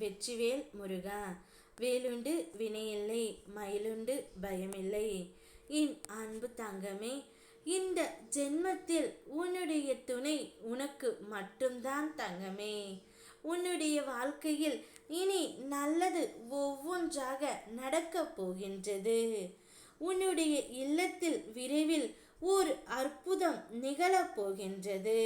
வெற்றிவேல் முருகா. வேலுண்டு வினையில்லை மயிலுண்டு பயமில்லை. என் அன்பு தங்கமே இந்த ஜென்மத்தில் உன்னுடைய துணை உனக்கு மட்டும்தான் தங்கமே. உன்னுடைய வாழ்க்கையில் இனி நல்லது ஒவ்வொன்றாக நடக்கப் போகின்றது. உன்னுடைய இல்லத்தில் விரைவில் ஓர் அற்புதம் நிகழப் போகின்றது.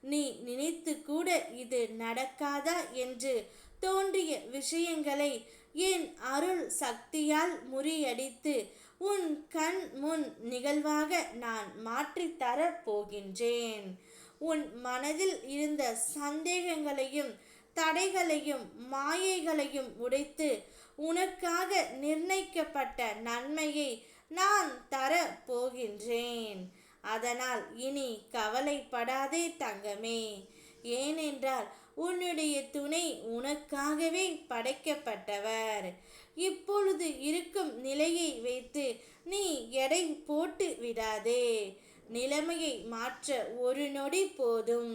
நீ நினைத்து கூட இது நடக்காதா என்று தோன்றிய விஷயங்களை என் அருள் சக்தியால் முறியடித்து உன் கண் முன் நிகழ்வாக நான் மாற்றித்தரப் போகின்றேன். உன் மனதில் இருந்த சந்தேகங்களையும் தடைகளையும் மாயைகளையும் உடைத்து உனக்காக நிர்ணயிக்கப்பட்ட நன்மையை நான் தர போகின்றேன். அதனால் இனி கவலைப்படாதே தங்கமே. ஏனென்றால் உன்னுடைய துணை உனக்காகவே படைக்கப்பட்டவர். இப்பொழுது இருக்கும் நிலையை வைத்து நீ எடை போட்டு விடாதே. நிலைமையை மாற்ற ஒரு நொடி போதும்.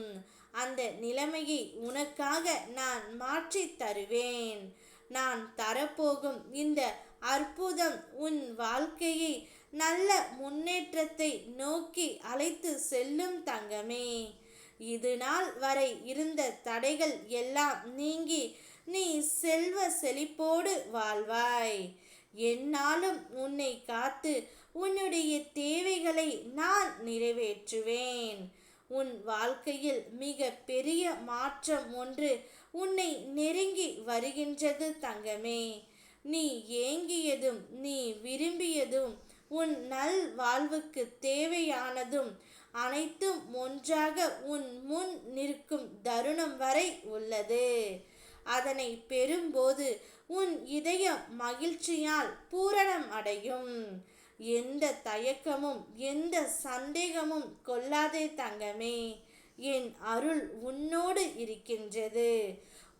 அந்த நிலைமையை உனக்காக நான் மாற்றி தருவேன். நான் தரப்போகும் இந்த அற்புதம் உன் வாழ்க்கையை நல்ல முன்னேற்றத்தை நோக்கி அழைத்து செல்லும் தங்கமே. இது நாள் வரை இருந்த தடைகள் எல்லாம் நீங்கி நீ செல்வ செழிப்போடு வாழ்வாய். என்னாலும் உன்னை காத்து உன்னுடைய தேவைகளை நான் நிறைவேற்றுவேன். உன் வாழ்க்கையில் மிக பெரிய மாற்றம் ஒன்று உன்னை நெருங்கி வருகின்றது தங்கமே. நீ ஏங்கியதும் நீ விரும்பியதும் உன் நல் வாழ்வுக்கு தேவையானதும் அனைத்தும் ஒன்றாக உன் முன் நிற்கும் தருணம் வரை உள்ளது. அதனை பெறும்போது உன் இதயம் மகிழ்ச்சியால் பூரணம் அடையும். எந்த தயக்கமும் எந்த சந்தேகமும் கொள்ளாதே தங்கமே. என் அருள் உன்னோடு இருக்கின்றது.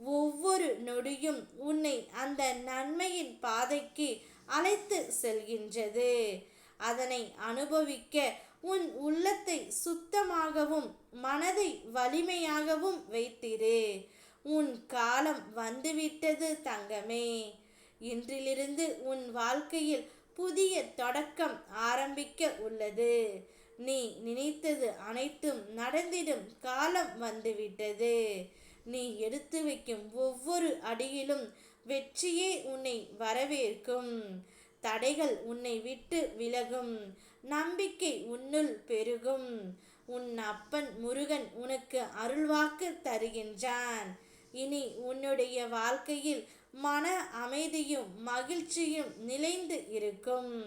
ஒவ்வொரு நொடியும் உன்னை அந்த நன்மையின் பாதைக்கு அழைத்து செல்கின்றது. அதனை அனுபவிக்க உன் உள்ளத்தை சுத்தமாகவும் மனதை வலிமையாகவும் வைத்திரு. உன் காலம் வந்துவிட்டது தங்கமே. இன்றிலிருந்து உன் வாழ்க்கையில் புதிய தொடக்கம் ஆரம்பிக்க உள்ளது. நீ நினைத்தது அனைத்தும் நடந்திடும் காலம் வந்துவிட்டது. நீ எடுத்து வைக்கும் ஒவ்வொரு அடியிலும் வெற்றியே உன்னை வரவேற்கும். தடைகள் உன்னை விட்டு விலகும். நம்பிக்கை உன்னுள் பெருகும். உன் அப்பன் முருகன் உனக்கு அருள்வாக்கு தருகின்றான். இனி உன்னுடைய வாழ்க்கையில் மன அமைதியும் மகிழ்ச்சியும் நிலைந்து இருக்கும்.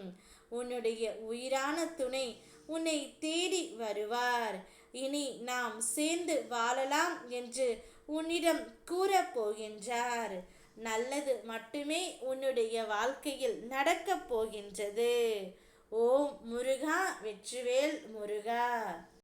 உன்னுடைய உயிரான துணை உன்னை தேடி வருவார். இனி நாம் சேர்ந்து வாழலாம் என்று உன்னிடம் கூறப் போகின்றார். நல்லது மட்டுமே உன்னுடைய வாழ்க்கையில் நடக்கப் போகின்றது. ஓம் முருகா வெற்றிவேல் முருகா.